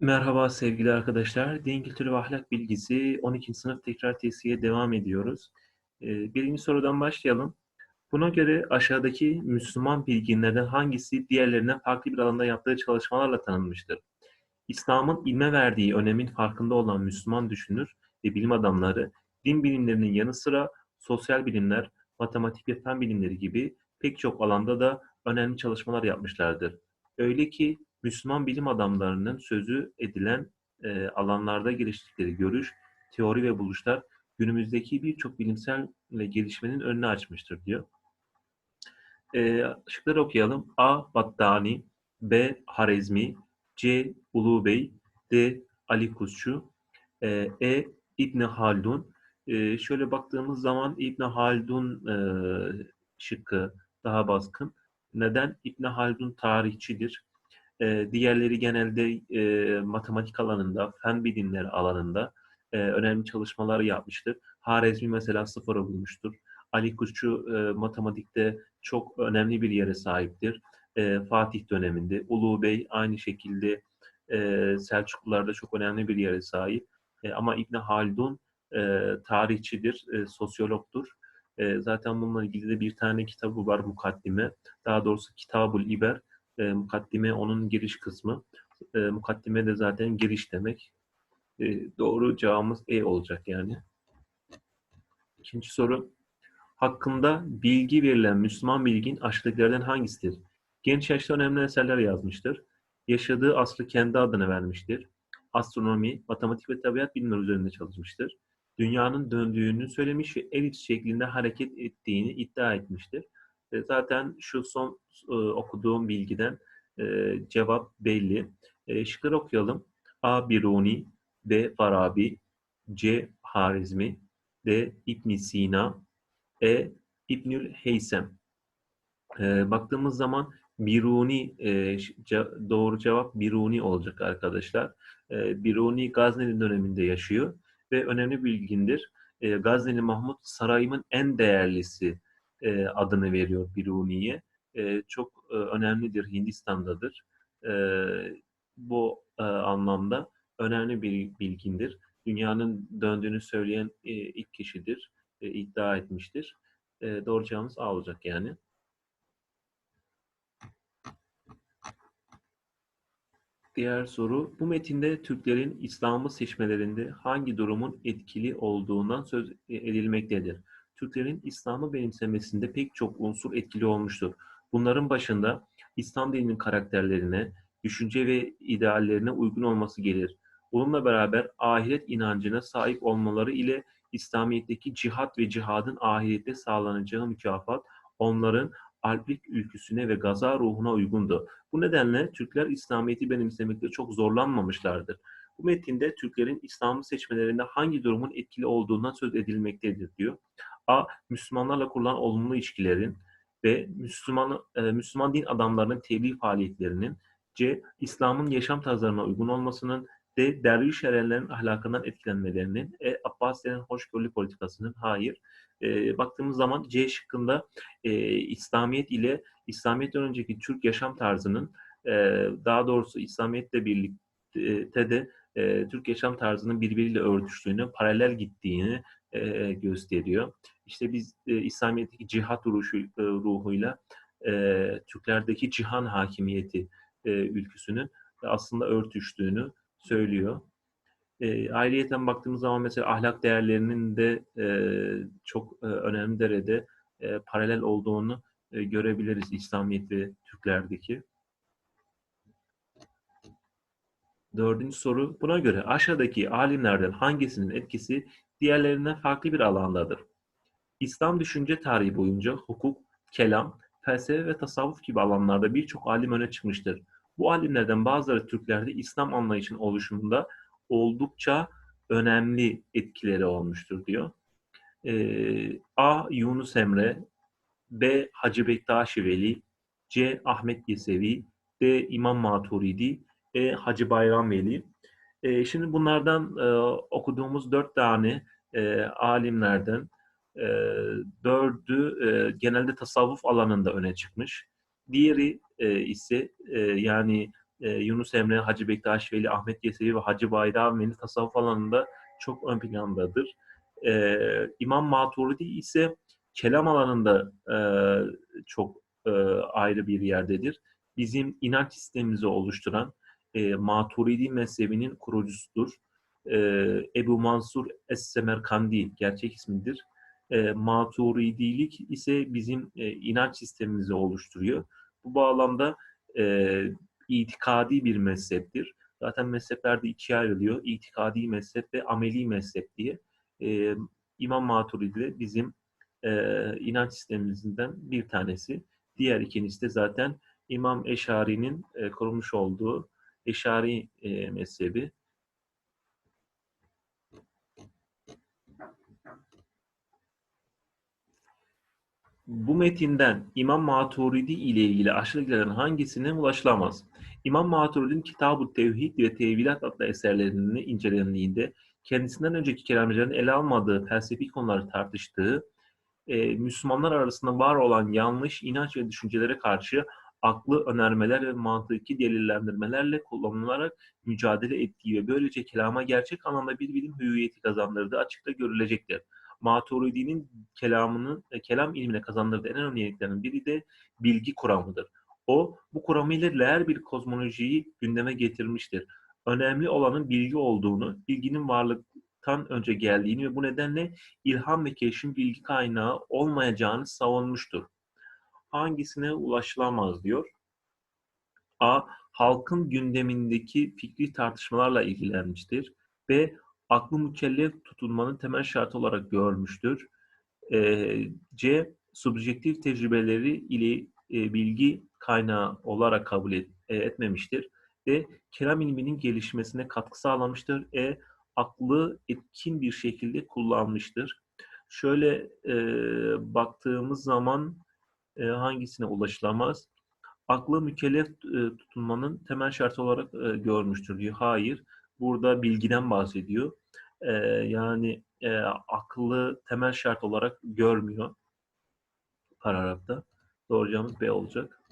Merhaba sevgili arkadaşlar. Din kültürü ve ahlak bilgisi 12. sınıf tekrar testiye devam ediyoruz. Ee, birinci sorudan başlayalım. Buna göre aşağıdaki Müslüman bilginlerden hangisi diğerlerinden farklı bir alanda yaptığı çalışmalarla tanınmıştır? İslam'ın ilme verdiği önemin farkında olan Müslüman düşünür ve bilim adamları din bilimlerinin yanı sıra sosyal bilimler, matematik ve fen bilimleri gibi pek çok alanda da önemli çalışmalar yapmışlardır. Öyle ki Müslüman bilim adamlarının sözü edilen e, alanlarda geliştirdikleri görüş, teori ve buluşlar günümüzdeki birçok bilimsel gelişmenin önünü açmıştır diyor. E, şıkları okuyalım. A. Battani B. Harezmi C. Ulubey D. Ali Kuşçu e, e. İbni Haldun e, şöyle baktığımız zaman İbni Haldun e, şıkkı daha baskın. Neden? İbni Haldun tarihçidir. E, diğerleri genelde e, matematik alanında, fen bilimleri alanında e, önemli çalışmalar yapmıştır. Harezmi mesela sıfırı bulmuştur. Ali Kuşçu e, matematikte çok önemli bir yere sahiptir. E, Fatih döneminde. Ulu Bey aynı şekilde e, Selçuklularda çok önemli bir yere sahip. E, ama İbn Haldun e, tarihçidir, e, sosyologtur. E, zaten bununla ilgili de bir tane kitabı var Mukaddime. Daha doğrusu Kitabul İber. E, mukaddime onun giriş kısmı. E, mukaddime de zaten giriş demek. E, doğru cevabımız E olacak yani. İkinci soru. Hakkında bilgi verilen Müslüman bilgin aşağıdakilerden hangisidir? Genç yaşta önemli eserler yazmıştır. Yaşadığı asrı kendi adına vermiştir. Astronomi, matematik ve tabiat bilimleri üzerinde çalışmıştır. Dünyanın döndüğünü söylemiş ve elips şeklinde hareket ettiğini iddia etmiştir. E, zaten şu son e, okuduğum bilgiden e, cevap belli. E, şıkları okuyalım. A. Biruni B. Farabi C. Harizmi D. ibn Sina E. İbnül Heysem e, Baktığımız zaman Biruni e, doğru cevap Biruni olacak arkadaşlar. E, Biruni Gazneli döneminde yaşıyor ve önemli bilgindir. E, Gazneli Mahmut sarayımın en değerlisi e, adını veriyor Biruni'ye. E, çok e, önemlidir, Hindistan'dadır. E, bu e, anlamda önemli bir bilgindir. Dünyanın döndüğünü söyleyen e, ilk kişidir, e, iddia etmiştir. E, doğru cevabımız A olacak yani. Diğer soru, bu metinde Türklerin İslam'ı seçmelerinde hangi durumun etkili olduğundan söz edilmektedir? Türklerin İslam'ı benimsemesinde pek çok unsur etkili olmuştur. Bunların başında İslam dininin karakterlerine, düşünce ve ideallerine uygun olması gelir. Bununla beraber ahiret inancına sahip olmaları ile İslamiyet'teki cihat ve cihadın ahirette sağlanacağı mükafat onların alplik ülküsüne ve gaza ruhuna uygundu. Bu nedenle Türkler İslamiyet'i benimsemekte çok zorlanmamışlardır. Bu metinde Türklerin İslam'ı seçmelerinde hangi durumun etkili olduğundan söz edilmektedir diyor. A. Müslümanlarla kurulan olumlu ilişkilerin ve Müslüman, e, Müslüman din adamlarının tebliğ faaliyetlerinin C. İslam'ın yaşam tarzlarına uygun olmasının D. Derviş erenlerin ahlakından etkilenmelerinin E. Abbasilerin hoşgörülü politikasının hayır. E, baktığımız zaman C şıkkında e, İslamiyet ile İslamiyet'ten önceki Türk yaşam tarzının e, daha doğrusu İslamiyet'le birlikte de e, Türk yaşam tarzının birbiriyle örtüştüğünü, paralel gittiğini e, gösteriyor. İşte biz e, İslamiyet'teki cihat ruhu, e, ruhuyla e, Türklerdeki cihan hakimiyeti e, ülküsünün aslında örtüştüğünü söylüyor. E, ayrıyeten baktığımız zaman mesela ahlak değerlerinin de e, çok e, önemli derecede e, paralel olduğunu e, görebiliriz İslamiyet ve Türklerdeki. Dördüncü soru. Buna göre aşağıdaki alimlerden hangisinin etkisi diğerlerinden farklı bir alandadır? İslam düşünce tarihi boyunca hukuk, kelam, felsefe ve tasavvuf gibi alanlarda birçok alim öne çıkmıştır. Bu alimlerden bazıları Türklerde İslam anlayışının oluşumunda oldukça önemli etkileri olmuştur diyor. Ee, A. Yunus Emre B. Hacı Bektaşi Veli C. Ahmet Yesevi D. İmam Maturidi E. Hacı Bayram Veli e, Şimdi bunlardan e, okuduğumuz dört tane e, alimlerden e, dördü e, genelde tasavvuf alanında öne çıkmış. Diğeri e, ise e, yani e, Yunus Emre, Hacı Bektaş Veli, Ahmet Yesevi ve Hacı Bayram Veli tasavvuf alanında çok ön plandadır. E, İmam Maturidi ise kelam alanında e, çok e, ayrı bir yerdedir. Bizim inanç sistemimizi oluşturan e, Maturidi mezhebinin kurucusudur. E, Ebu Mansur Es-Semerkandi gerçek ismidir. E, Maturidilik ise bizim e, inanç sistemimizi oluşturuyor. Bu bağlamda e, itikadi bir mezheptir. Zaten mezhepler de ikiye ayrılıyor. İtikadi mezhep ve ameli mezhep diye. E, İmam Maturidi de bizim e, inanç sistemimizden bir tanesi. Diğer ikincisi de zaten İmam Eşari'nin e, kurmuş olduğu Eşari e, mezhebi. Bu metinden İmam Maturidi ile ilgili aşağıdakilerin hangisine ulaşılamaz? İmam Maturidi'nin Kitab-ı Tevhid ve Tevilat adlı eserlerini incelendiğinde kendisinden önceki kelamcıların ele almadığı felsefi konuları tartıştığı, e, Müslümanlar arasında var olan yanlış inanç ve düşüncelere karşı aklı önermeler ve mantıki delillendirmelerle kullanılarak mücadele ettiği ve böylece kelama gerçek anlamda bir bilim hüviyeti kazandırdığı açıkta görülecektir. Maturidi'nin kelamının, e, kelam ilmine kazandırdığı en önemli yeniliklerinin biri de bilgi kuramıdır. O, bu kuramıyla her bir kozmolojiyi gündeme getirmiştir. Önemli olanın bilgi olduğunu, bilginin varlıktan önce geldiğini ve bu nedenle ilham ve keşfin bilgi kaynağı olmayacağını savunmuştur. Hangisine ulaşılamaz diyor. A. Halkın gündemindeki fikri tartışmalarla ilgilenmiştir. B aklı mükellef tutulmanın temel şartı olarak görmüştür. E, C. Subjektif tecrübeleri ile e, bilgi kaynağı olarak kabul et, e, etmemiştir. D. Kelam ilminin gelişmesine katkı sağlamıştır. E. Aklı etkin bir şekilde kullanmıştır. Şöyle e, baktığımız zaman e, hangisine ulaşılamaz? Aklı mükellef e, tutulmanın temel şartı olarak e, görmüştür diyor. Hayır burada bilgiden bahsediyor. E, yani akıllı temel şart olarak görmüyor paragrafta. Doğru cevabımız B olacak.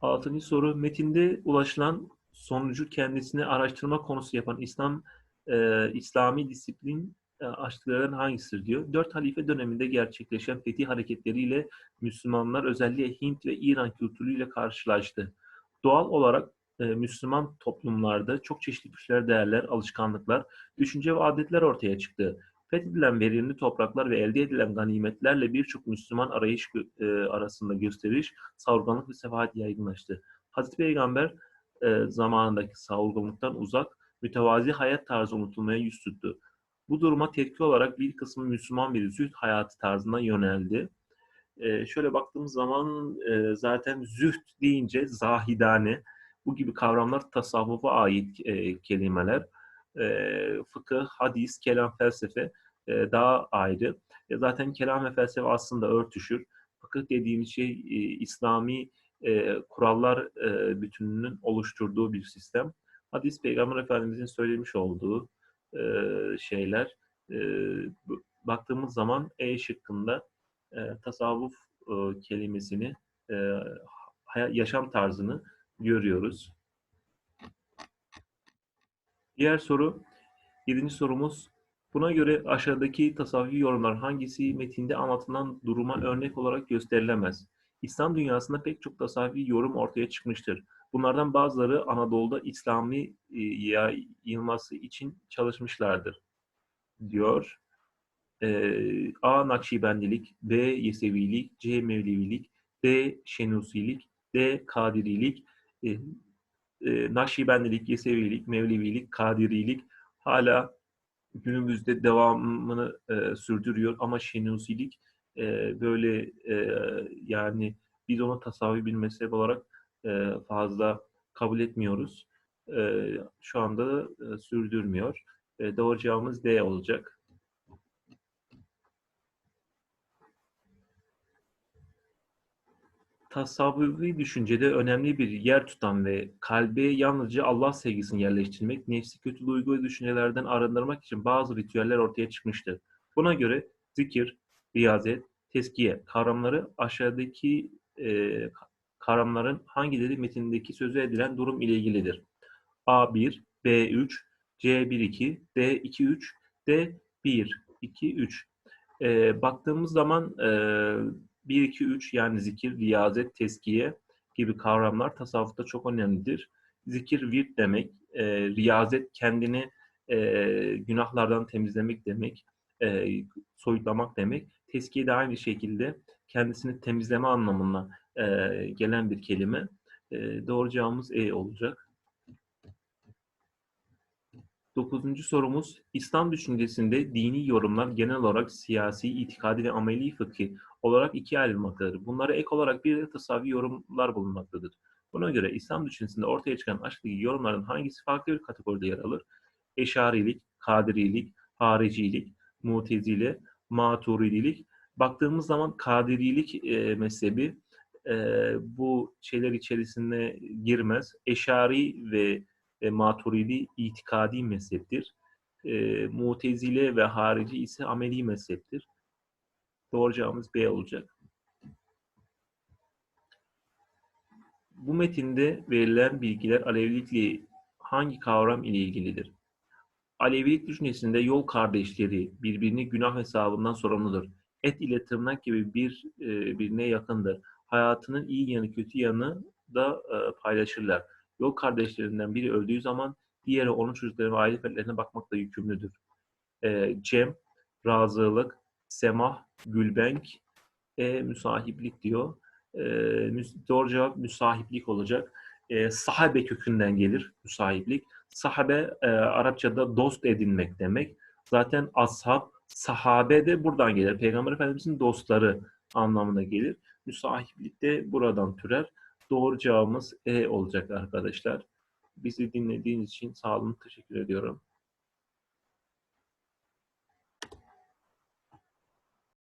Altıncı soru. Metinde ulaşılan sonucu kendisine araştırma konusu yapan İslam e, İslami disiplin e, açtıklarından hangisidir diyor. Dört halife döneminde gerçekleşen fetih hareketleriyle Müslümanlar özellikle Hint ve İran kültürüyle karşılaştı. Doğal olarak e, Müslüman toplumlarda çok çeşitli güçler, değerler, alışkanlıklar, düşünce ve adetler ortaya çıktı. Fethedilen verimli topraklar ve elde edilen ganimetlerle birçok Müslüman arayış e, arasında gösteriş, savurganlık ve sefahat yaygınlaştı. Hazreti Peygamber zamanındaki savurganlıktan uzak, mütevazi hayat tarzı unutulmaya yüz tuttu. Bu duruma tepki olarak bir kısmı Müslüman bir zühd hayatı tarzına yöneldi. E, şöyle baktığımız zaman e, zaten zühd deyince zahidane, bu gibi kavramlar tasavvufa ait e, kelimeler. E, fıkıh, hadis, kelam, felsefe e, daha ayrı. E, zaten kelam ve felsefe aslında örtüşür. Fıkıh dediğimiz şey e, İslami e, kurallar e, bütününün oluşturduğu bir sistem. Hadis, Peygamber Efendimizin söylemiş olduğu e, şeyler. E, baktığımız zaman E şıkkında e, tasavvuf e, kelimesini, e, yaşam tarzını görüyoruz. Diğer soru, yedinci sorumuz. Buna göre aşağıdaki tasavvufi yorumlar hangisi metinde anlatılan duruma örnek olarak gösterilemez? İslam dünyasında pek çok tasavvufi yorum ortaya çıkmıştır. Bunlardan bazıları Anadolu'da İslami e, yayılması için çalışmışlardır, diyor. Ee, A. Nakşibendilik, B. Yesevilik, C. Mevlevilik, D. Şenusilik, D. Kadirilik, e, e, Nakşibendilik, Yesevilik, Mevlevilik, Kadirilik hala günümüzde devamını e, sürdürüyor ama Şenusilik e, böyle e, yani biz onu tasavvuf bir mezhep olarak e, fazla kabul etmiyoruz. E, şu anda da e, sürdürmüyor. E, doğru cevabımız D olacak. tasavvufi düşüncede önemli bir yer tutan ve kalbe yalnızca Allah sevgisini yerleştirmek, nefsi kötü duygu ve düşüncelerden arındırmak için bazı ritüeller ortaya çıkmıştır. Buna göre zikir, riyazet, teskiye kavramları aşağıdaki e, kavramların hangileri metindeki sözü edilen durum ile ilgilidir? A1, B3, C12, D23, D1, 2, 3. Ee, baktığımız zaman e, 1, 2, 3 yani zikir, riyazet, teskiye gibi kavramlar tasavvufta çok önemlidir. Zikir virt demek, e, riyazet kendini e, günahlardan temizlemek demek, e, soyutlamak demek. Teskiye de aynı şekilde kendisini temizleme anlamına e, gelen bir kelime. E, doğru cevabımız E olacak. Dokuzuncu sorumuz, İslam düşüncesinde dini yorumlar genel olarak siyasi, itikadi ve ameli fıkhi olarak ikiye ayrılmaktadır. Bunlara ek olarak bir de tasavvi yorumlar bulunmaktadır. Buna göre İslam düşüncesinde ortaya çıkan aşktaki yorumların hangisi farklı bir kategoride yer alır? Eşarilik, Kadirilik, Haricilik, Mutezile, Maturidilik. Baktığımız zaman Kadirilik e, mezhebi e, bu şeyler içerisine girmez. Eşari ve e, Maturidi itikadi mezheptir. E, Mutezile ve harici ise ameli mezheptir. Doğru cevabımız B olacak. Bu metinde verilen bilgiler Alevilikle hangi kavram ile ilgilidir? Alevilik düşüncesinde yol kardeşleri birbirini günah hesabından sorumludur. Et ile tırnak gibi bir e, yakındır. Hayatının iyi yanı kötü yanı da e, paylaşırlar. Yol kardeşlerinden biri öldüğü zaman diğeri onun çocuklarına ve aile fertlerine bakmakla yükümlüdür. E, Cem, razılık, semah, gülbenk, e, müsahiplik diyor. E, doğru cevap müsahiplik olacak. E, sahabe kökünden gelir müsahiplik. Sahabe e, Arapçada dost edinmek demek. Zaten ashab, sahabe de buradan gelir. Peygamber Efendimizin dostları anlamına gelir. Müsahiplik de buradan türer. Doğru cevabımız E olacak arkadaşlar. Bizi dinlediğiniz için sağ olun. Teşekkür ediyorum.